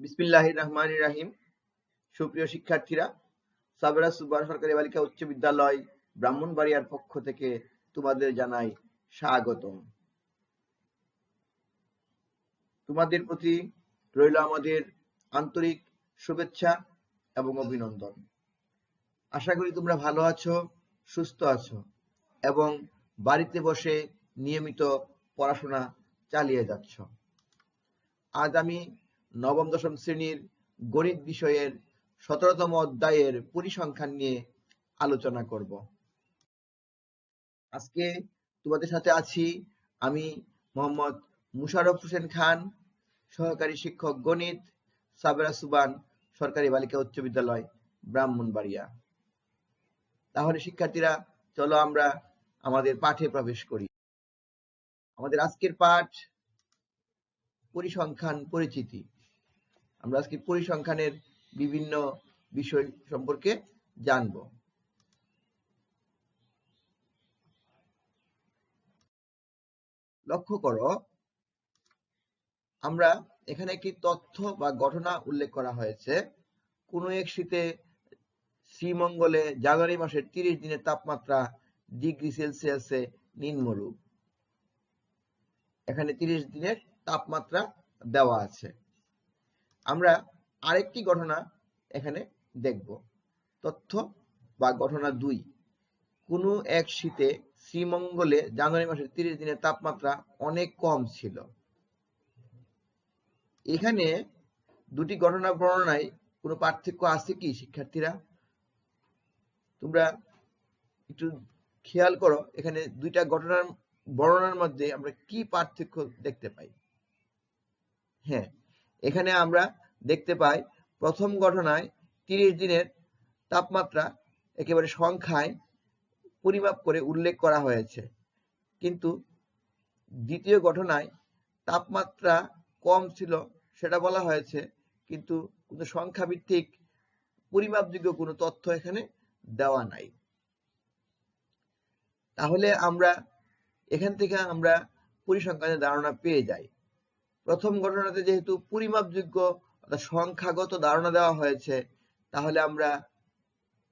বিসমিল্লাহ রহমান রাহিম। সুপ্রিয় শিক্ষার্থীরা, সাবেরা সুবার সরকারি বালিকা উচ্চ বিদ্যালয় ব্রাহ্মণবাড়িয়ার পক্ষ থেকে তোমাদের জানাই স্বাগতম। তোমাদের প্রতি রইল আমাদের আন্তরিক শুভেচ্ছা এবং অভিনন্দন। আশা করি তোমরা ভালো আছো, সুস্থ আছো এবং বাড়িতে বসে নিয়মিত পড়াশোনা চালিয়ে যাচ্ছ। আজ আমি নবম, দশম শ্রেণির গণিত বিষয়ের সতেরোতম অধ্যায়ের পরিসংখ্যান নিয়ে আলোচনা করব। আজকে তোমাদের সাথে আছি আমি মোহাম্মদ মুশারফ হোসেন খান, সহকারী শিক্ষক গণিত, সাবেরা সুবান, সরকারি বালিকা উচ্চ বিদ্যালয়, ব্রাহ্মণবাড়িয়া। তাহলে শিক্ষার্থীরা, চলো আমরা আমাদের পাঠে প্রবেশ করি। আমাদের আজকের পাঠ পরিসংখ্যান পরিচিতি। আমরা আজকে পরিসংখ্যানের বিভিন্ন বিষয় সম্পর্কে জানব। লক্ষ্য করো, আমরা এখানে একটি তথ্য বা ঘটনা উল্লেখ করা হয়েছে। কোন এক শীতে শ্রীমঙ্গলে জানুয়ারি মাসের তিরিশ দিনের তাপমাত্রা ডিগ্রি সেলসিয়াসে নিম্নরূপ। এখানে তিরিশ দিনের তাপমাত্রা দেওয়া আছে। আমরা আরেকটি ঘটনা এখানে দেখব। তথ্য বা ঘটনা দুই। কোনো এক শীতে শ্রীমঙ্গলে জানুয়ারি মাসের তিরিশ দিনের তাপমাত্রা অনেক কম ছিল। এখানে দুটি ঘটনা বর্ণনায় কোনো পার্থক্য আছে কি শিক্ষার্থীরা? তোমরা একটু খেয়াল করো, এখানে দুইটা ঘটনার বর্ণনার মধ্যে আমরা কি পার্থক্য দেখতে পাই? হ্যাঁ এখানে আমরা দেখতে পাই প্রথম ঘটনায় তিরিশ দিনের তাপমাত্রা একেবারে সংখ্যায় পরিমাপ করে উল্লেখ করা হয়েছে। কিন্তু দ্বিতীয় ঘটনায় তাপমাত্রা কম ছিল সেটা বলা হয়েছে, কিন্তু কোনো সংখ্যা ভিত্তিক পরিমাপযোগ্য কোনো তথ্য এখানে দেওয়া নাই। তাহলে আমরা এখান থেকে আমরা পরিসংখ্যানের ধারণা পেয়ে যাই। প্রথম ঘটনাতে যেহেতু পরিমাপযোগ্য অর্থাৎ সংখ্যাগত ধারণা দেওয়া হয়েছে, তাহলে আমরা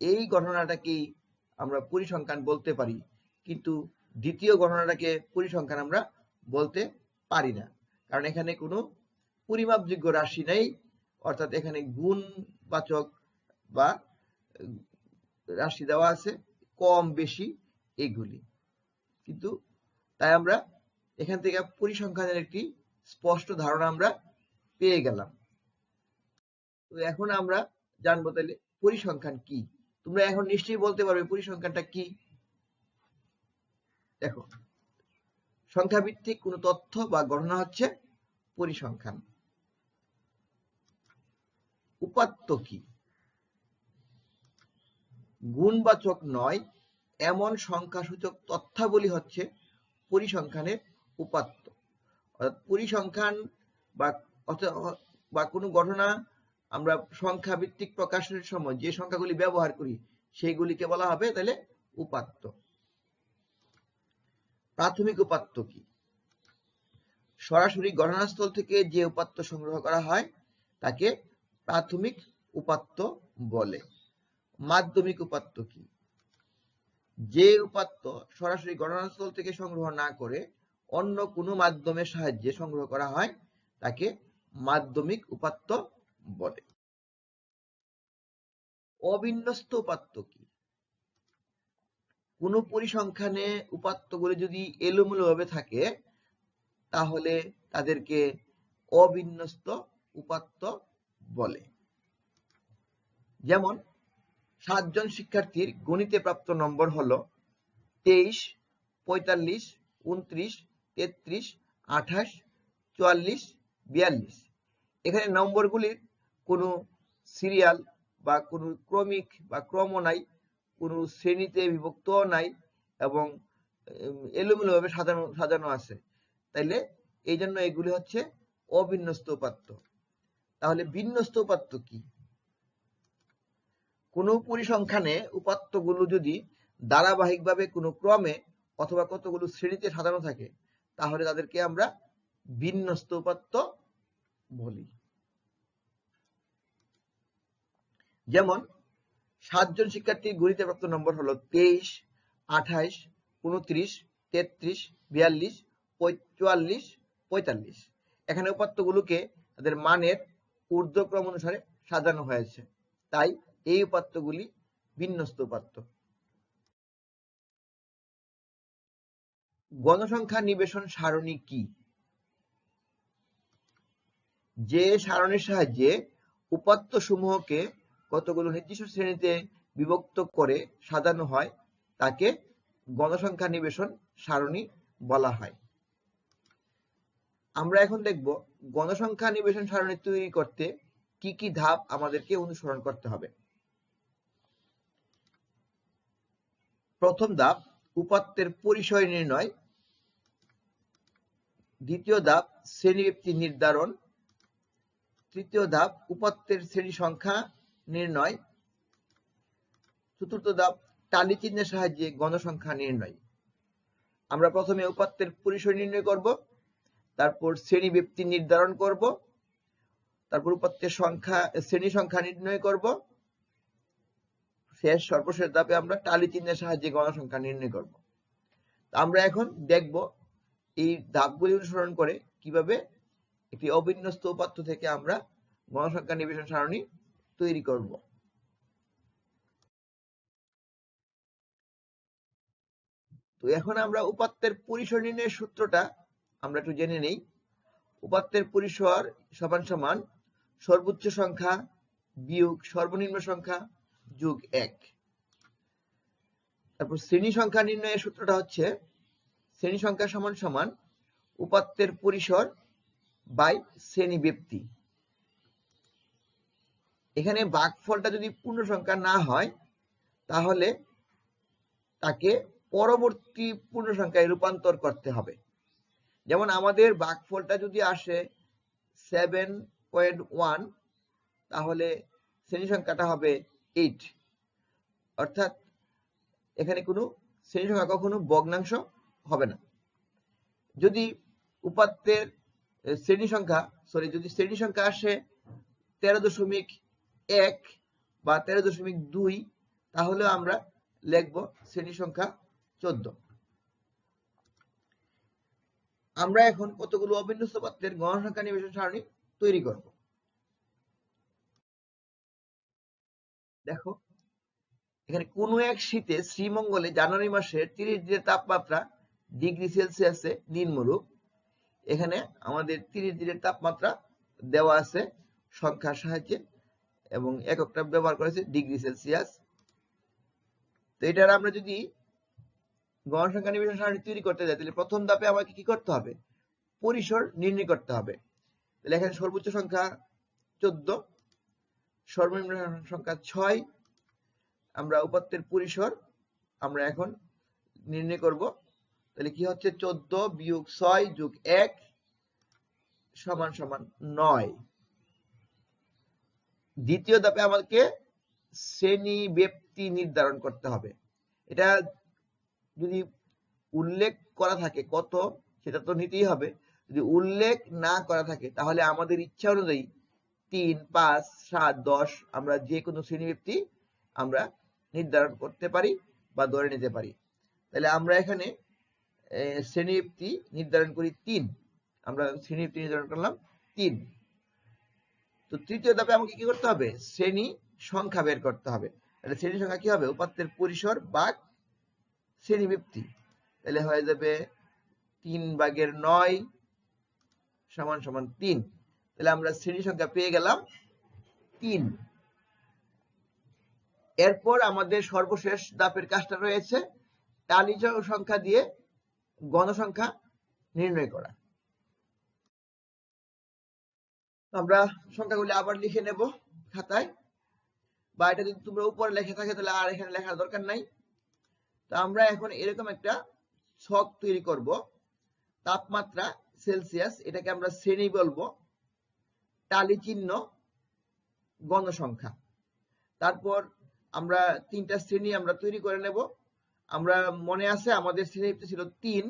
এই ঘটনাটাকেই আমরা পরিসংখ্যান বলতে পারি। কিন্তু দ্বিতীয় ঘটনাটাকে পরিসংখ্যান আমরা বলতে পারি না। কারণ এখানে কোনো পরিমাপযোগ্য রাশি নেই, অর্থাৎ এখানে গুণবাচক বা রাশি দেওয়া আছে, কম, বেশি এগুলি। কিন্তু তাই আমরা এখান থেকে পরিসংখ্যানের একটি স্পষ্ট ধারণা আমরা পেয়ে গেলাম। তো এখন আমরা জানব তাহলে পরিসংখ্যান কি? তোমরা এখন নিশ্চয়ই বলতে পারবে পরিসংখ্যানটা কি? দেখো সংখ্যা ভিত্তিক কোনো তথ্য বা গণনা হচ্ছে পরিসংখ্যান। উপাত্ত কি? গুণবাচক নয়, এমন সংখ্যাসূচক তথ্যাবলী হচ্ছে পরিসংখ্যানের উপাত্ত। অর্থাৎ পরিসংখ্যান বা বা কোনো ঘটনা আমরা সংখ্যা ভিত্তিক প্রকাশের সময় যে সংখ্যাগুলি ব্যবহার করি, সেইগুলিকে বলা হবে তাহলে উপাত্ত। প্রাথমিক উপাত্ত কি? সরাসরি গণনাস্থল থেকে যে উপাত্ত সংগ্রহ করা হয়, তাকে প্রাথমিক উপাত্ত বলে। মাধ্যমিক উপাত্ত কি? যে উপাত্ত সরাসরি গণনাস্থল থেকে সংগ্রহ না করে অন্য কোনো মাধ্যমের সাহায্যে সংগ্রহ করা হয়, তাকে মাধ্যমিক উপাত্ত বলে। অবিন্যস্ত উপাত্ত কি? কোন পরিসংখ্যানে উপাত্তগুলি যদি এলোমেলো ভাবে থাকে, তাহলে তাদেরকে অবিন্যস্ত উপাত্ত বলে। যেমন, সাতজন শিক্ষার্থীর গণিতে প্রাপ্ত নম্বর হলো তেইশ, পঁয়তাল্লিশ, উনত্রিশ তেত্রিশ, আঠাশ, চুয়াল্লিশ, বিয়াল্লিশ। এখানে নম্বরগুলির কোনো সিরিয়াল বা কোনো ক্রমিক বা ক্রম নাই, কোনো শ্রেণীতে বিভক্ত নাই এবং এলোমেলোভাবে সাজানো সাজানো আছে। তাইলে এই জন্য এগুলি হচ্ছে অবিন্যস্ত উপাত্ত। তাহলে বিন্যস্ত উপাত্ত কি? কোনো পরিসংখ্যানে উপাত্তগুলো যদি ধারাবাহিকভাবে কোনো ক্রমে অথবা কতগুলো শ্রেণীতে সাজানো থাকে তাহলে তাদেরকে আমরা বিন্যস্ত উপাত্ত বলি। যেমন, সাতজন শিক্ষার্থীর গণিতে প্রাপ্ত নম্বর হলো তেইশ, আঠাইশ, উনত্রিশ, তেত্রিশ, বিয়াল্লিশ চুয়াল্লিশ পঁয়তাল্লিশ। এখানে উপাত্তগুলোকে তাদের মানের ঊর্ধ্বক্রম অনুসারে সাজানো হয়েছে। তাই এই উপাত্তগুলি বিন্যস্ত উপাত্ত গণসংখ্যা নিবেশন সারণী কি? যে সারণীর সাহায্যে উপাত্ত সমূহকে কতগুলো নির্দিষ্ট শ্রেণীতে বিভক্ত করে সাজানো হয়, তাকে গণসংখ্যা নিবেশন সারণী বলা হয়। আমরা এখন দেখব গণসংখ্যা নিবেশন সারণী তৈরি করতে কি কি ধাপ আমাদেরকে অনুসরণ করতে হবে। প্রথম ধাপ উপাত্তের পরিসয় নির্ণয়। দ্বিতীয় ধাপ শ্রেণীব্যক্তি নির্ধারণ। তৃতীয় ধাপ উপাত্তের শ্রেণি সংখ্যা নির্ণয়। চতুর্থ ধাপ, টালি চিহ্নের সাহায্যে গণসংখ্যা নির্ণয়। আমরা প্রথমে উপাত্তের পরিসয় নির্ণয় করব, তারপর শ্রেণি ব্যক্তি নির্ধারণ করব, তারপর উপাত্তের সংখ্যা, শ্রেণি সংখ্যা নির্ণয় করব। শেষ সর্বশেষ ধাপে আমরা টালি চিহ্নের সাহায্যে গণসংখ্যা নির্ণয় করব। আমরা এখন দেখব এই ধাপগুলি অনুসরণ করে কীভাবে একটি অবিন্যস্ত উপাত্ত থেকে আমরা গণসংখ্যা নিবেশন সারণী তৈরি করব। তো এখন আমরা উপাত্তের পরিসর নির্ণয়ের সূত্রটা আমরা একটু জেনে নেই। উপাত্তের পরিসর সমান সমান সর্বোচ্চ সংখ্যা বিয়োগ সর্বনিম্ন সংখ্যা যোগ এক। তারপর শ্রেণি সংখ্যা নির্ণয়ের সূত্রটা হচ্ছে, শ্রেণি সংখ্যা সমান সমান উপাত্তের পরিসর বাই শ্রেণি ব্যক্তি। এখানে বাঘফলটা যদি পূর্ণ সংখ্যা না হয়, তাহলে তাকে পরবর্তী পূর্ণ সংখ্যায় রূপান্তর করতে হবে। যেমন আমাদের বাঘফলটা যদি আসে সেভেন পয়েন্ট ওয়ান তাহলে শ্রেণি সংখ্যাটা হবে এইট অর্থাৎ এখানে কোনো শ্রেণি সংখ্যা কখনো ভগ্নাংশ হবে না। যদি উপাত্তের শ্রেণি সংখ্যা সরি যদি শ্রেণি সংখ্যা আসে তেরো দশমিক এক বা তেরো দশমিক দুই, তাহলে আমরা লিখব শ্রেণি সংখ্যা চোদ্দ। আমরা এখন কতগুলো অবিন্যস্ত পাত্রের গণসংখ্যা নিবেশন সারণী তৈরি করব? দেখো, এখানে কোন এক শীতে শ্রীমঙ্গলে জানুয়ারি মাসের তিরিশ দিনের তাপমাত্রা ডিগ্রি সেলসিয়াসে নিম্নরূপ। এখানে আমাদের তিরিশ দিনের তাপমাত্রা দেওয়া আছে সংখ্যার সাহায্যে এবং এককটা ব্যবহার করেছে ডিগ্রি সেলসিয়াস। তো এটার আমরা যদি গণসংখ্যা নিবেশন সারণী তৈরি করতে যাই, তাহলে প্রথম ধাপে আমাকে কি করতে হবে? পরিসর নির্ণয় করতে হবে। তাহলে এখানে সর্বোচ্চ সংখ্যা চোদ্দ সর্বনিম্ন সংখ্যা ছয়। আমরা উপাত্তের পরিসর আমরা এখন নির্ণয় করব। তাহলে কি হচ্ছে? চোদ্দ বিয়োগ ছয় যোগ এক সমান সমান নয়। দ্বিতীয় ধাপে আমাকে শ্রেণি ব্যক্তি নির্ধারণ করতে হবে। এটা যদি উল্লেখ করা থাকে কত, সেটা তো নিতেই হবে। যদি উল্লেখ না করা থাকে, তাহলে আমাদের ইচ্ছা অনুযায়ী তিন, পাঁচ, সাত, দশ আমরা যে কোনো শ্রেণি ব্যক্তি আমরা নির্ধারণ করতে পারি বা ধরে নিতে পারি। তাহলে আমরা এখানে শ্রেণীবৃত্তি নির্ধারণ করি তিন। আমরা শ্রেণীবৃত্তি নির্ধারণ করলাম তিন। তো তৃতীয় ধাপে আমাকে কি করতে হবে? শ্রেণি সংখ্যা বের করতে হবে। তাহলে শ্রেণি সংখ্যা কি হবে? উপাত্তের পরিসর বাঘ শ্রেণীবৃত্তি তাহলে হয়ে যাবে তিন বাঘের নয় সমান সমান তিন। তাহলে আমরা শ্রেণি সংখ্যা পেয়ে গেলাম তিন। এরপর আমাদের সর্বশেষ ধাপের কাজটা রয়েছে, টালি সংখ্যা দিয়ে গণসংখ্যা নির্ণয় করা। আমরা সংখ্যাগুলি আবার লিখে নেব খাতায়। বা এটা যদি তোমরা উপরে লেখা থাকে তাহলে আর এখানে লেখার দরকার নাই। তো আমরা এখন এরকম একটা ছক তৈরি করব, তাপমাত্রা সেলসিয়াস, এটাকে আমরা শ্রেণি বলব। টালি চিহ্ন গণসংখ্যা। তারপর আমরা তিনটা শ্রেণি আমরা তৈরি করে নেব। আমরা মনে আছে আমাদের শ্রেণীতে ছিল তিন,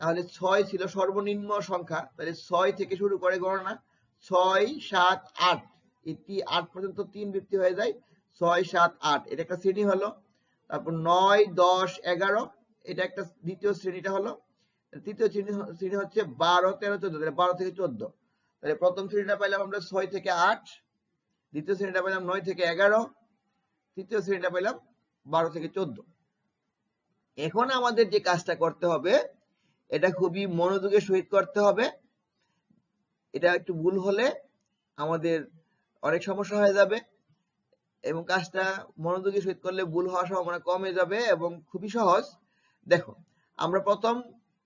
তাহলে ছয় ছিল সর্বনিম্ন সংখ্যা। তাহলে ছয় থেকে শুরু করে গণনা, ছয়, সাত, আট। এটি আট পর্যন্ত তিন বৃত্তি হয়ে যায়, ছয়, সাত, আট। এটা একটা শ্রেণি হলো। তারপর নয়, দশ, এগারো, এটা একটা দ্বিতীয় শ্রেণীটা হলো। তৃতীয় শ্রেণি শ্রেণি হচ্ছে বারো, তেরো, চোদ্দ। বারো থেকে চোদ্দ। তাহলে প্রথম শ্রেণীটা পাইলাম আমরা ছয় থেকে আট, দ্বিতীয় শ্রেণীটা পাইলাম নয় থেকে এগারো, তৃতীয় শ্রেণীটা পাইলাম বারো থেকে চোদ্দ। এখন আমাদের যে কাজটা করতে হবে, এটা খুবই মনোযোগের সহিত করতে হবে। এটা একটু ভুল হলে আমাদের অনেক সমস্যা হয়ে যাবে এবং কাজটা মনোযোগের সহিত করলে ভুল হওয়ার সম্ভাবনা কমে যাবে এবং খুবই সহজ। দেখো, আমরা প্রথম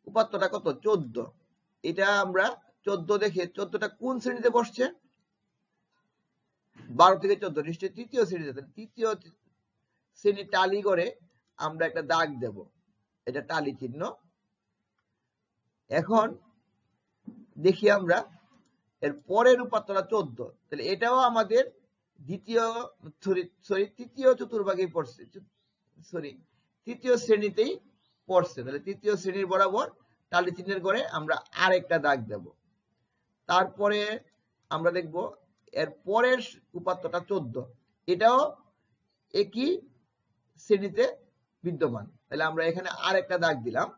উপাত্তটা কত? চোদ্দ। এটা আমরা চোদ্দ দেখে, চোদ্দটা কোন শ্রেণীতে বসছে? বারো থেকে চোদ্দ, নিশ্চয়ই তৃতীয় শ্রেণীতে। তৃতীয় শ্রেণি টালি করে আমরা একটা দাগ দেব। এটা টালি চিহ্ন। এখন দেখি আমরা এর পরের উপাত্তটা চোদ্দ। তাহলে এটাও আমাদের দ্বিতীয়, সরি তৃতীয় চতুর্ভাগে পড়ছে। সরি, তৃতীয় শ্রেণীতেই পড়ছে। তাহলে তৃতীয় শ্রেণির বরাবর টালি চিহ্নের করে আমরা আরেকটা দাগ দেব। তারপরে আমরা দেখব এর পরের উপাত্তটা চোদ্দ। এটাও একই শ্রেণীতে বিদ্যমান। তাহলে আমরা এখানে আর একটা দাগ দিলাম।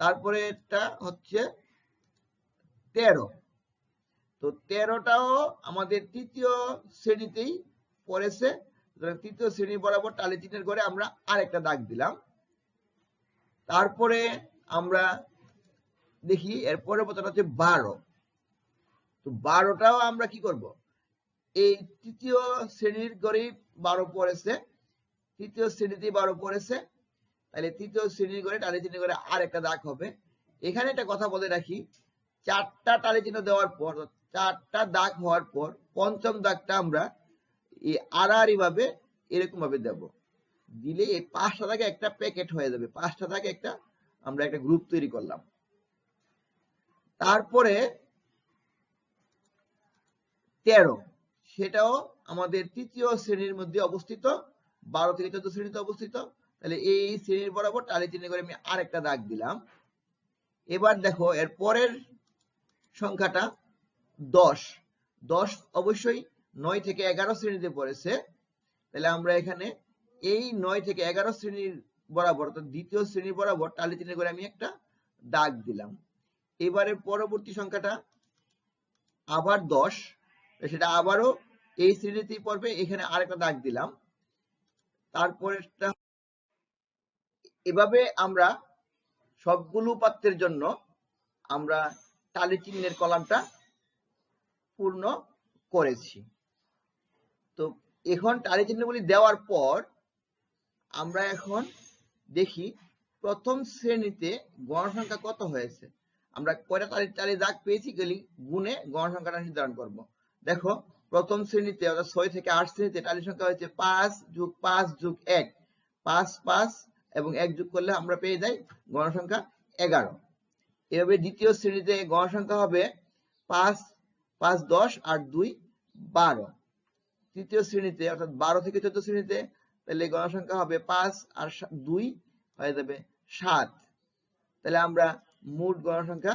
তারপরে এটা হচ্ছে তেরো। তো তেরোটাও আমাদের তৃতীয় শ্রেণীতেই পড়েছে। তৃতীয় শ্রেণি বরাবর টালি চিহ্নের করে আমরা আরেকটা দাগ দিলাম। তারপরে আমরা দেখি এর পরের হচ্ছে বারো। তো বারোটাও আমরা কি করব? এই তৃতীয় শ্রেণির গড়েই বারো পড়েছে। তৃতীয় শ্রেণীতেই বারো পড়েছে। তাহলে তৃতীয় শ্রেণির করে টালি চিহ্ন করে আর একটা দাগ হবে। এখানে একটা কথা বলে রাখি, চারটা টালি চিহ্ন দেওয়ার পর চারটা দাগ হওয়ার পর, পঞ্চম দাগটা আমরা আড়াআড়ি ভাবে এরকম ভাবে দেব। দিলে এই পাঁচটা দাগে একটা প্যাকেট হয়ে যাবে। পাঁচটা দাগে একটা আমরা একটা গ্রুপ তৈরি করলাম। তারপরে তেরো। সেটাও আমাদের তৃতীয় শ্রেণির মধ্যে অবস্থিত। বারো থেকে চোদ্দ শ্রেণীতে অবস্থিত। তাহলে এই শ্রেণির বরাবর টালি চিহ্ন করে আমি আরেকটা দাগ দিলাম। এবার দেখো, এর পরের সংখ্যাটা দশ। দশ অবশ্যই নয় থেকে এগারো শ্রেণীতে পড়েছে। তাহলে আমরা এখানে এই নয় থেকে এগারো শ্রেণির বরাবর, অর্থাৎ দ্বিতীয় শ্রেণির বরাবর টালি চিহ্ন করে আমি একটা দাগ দিলাম। এবারে পরবর্তী সংখ্যাটা আবার দশ। সেটা আবারও এই শ্রেণীতেই পড়বে। এখানে আরেকটা দাগ দিলাম। তারপরেরটা এভাবে আমরা সবগুলো উপাত্তের জন্য আমরা টালি চিহ্নের কলামটা পূর্ণ করেছি। তো এখন টালি চিহ্নগুলি দেওয়ার পর আমরা এখন দেখি প্রথম শ্রেণীতে গণসংখ্যা কত হয়েছে। আমরা কয়টা তালি তালি দাগ পেয়েছি গেলি গুণে গণসংখ্যাটা নির্ধারণ করব। দেখো, প্রথম শ্রেণীতে অর্থাৎ ছয় থেকে আট শ্রেণীতে টালি সংখ্যা হয়েছে পাঁচ যুগ পাঁচ যুগ এক। পাঁচ পাঁচ এবং এক যোগ করলে আমরা পেয়ে যাই গণসংখ্যা এগারো। এভাবে দ্বিতীয় শ্রেণীতে গণসংখ্যা হবে পাঁচ পাঁচ, দশ আর দুই, বারো। তৃতীয় শ্রেণীতে অর্থাৎ বারো থেকে চোদ্দ শ্রেণীতে তাহলে গণসংখ্যা হবে পাঁচ আর দুই হয়ে যাবে সাত। তাহলে আমরা মোট গণসংখ্যা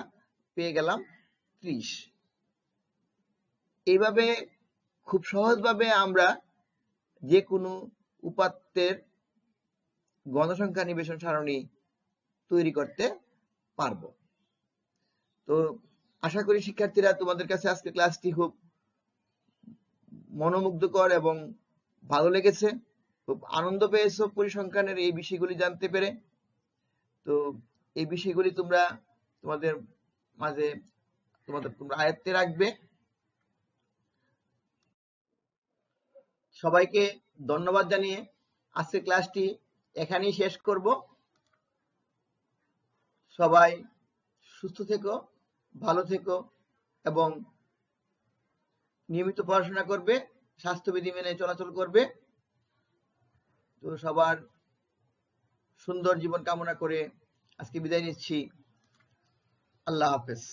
পেয়ে গেলাম ত্রিশ। এইভাবে খুব সহজভাবে আমরা যে কোনো উপাত্তের গণসংখ্যা নিবেশন সারণী তৈরি করতে পারব। তো আশা করি শিক্ষার্থীরা তোমাদের কাছে আজকে ক্লাসটি খুব মনোমুগ্ধকর এবং ভালো লেগেছে। খুব আনন্দ পেয়েছ পরিসংখ্যানের এই বিষয়গুলি জানতে পেরে। তো এই বিষয়গুলি তোমরা তোমাদের মাঝে তোমাদের তোমরা আয়ত্তে রাখবে। সবাইকে ধন্যবাদ জানিয়ে আজকে ক্লাসটি এখানেই শেষ করব। সবাই সুস্থ থেকো, ভালো থেকো এবং নিয়মিত পড়াশোনা করবে, স্বাস্থ্যবিধি মেনে চলাচল করবে। তো সবার সুন্দর জীবন কামনা করে আজকে বিদায় নিচ্ছি। আল্লাহ হাফেজ।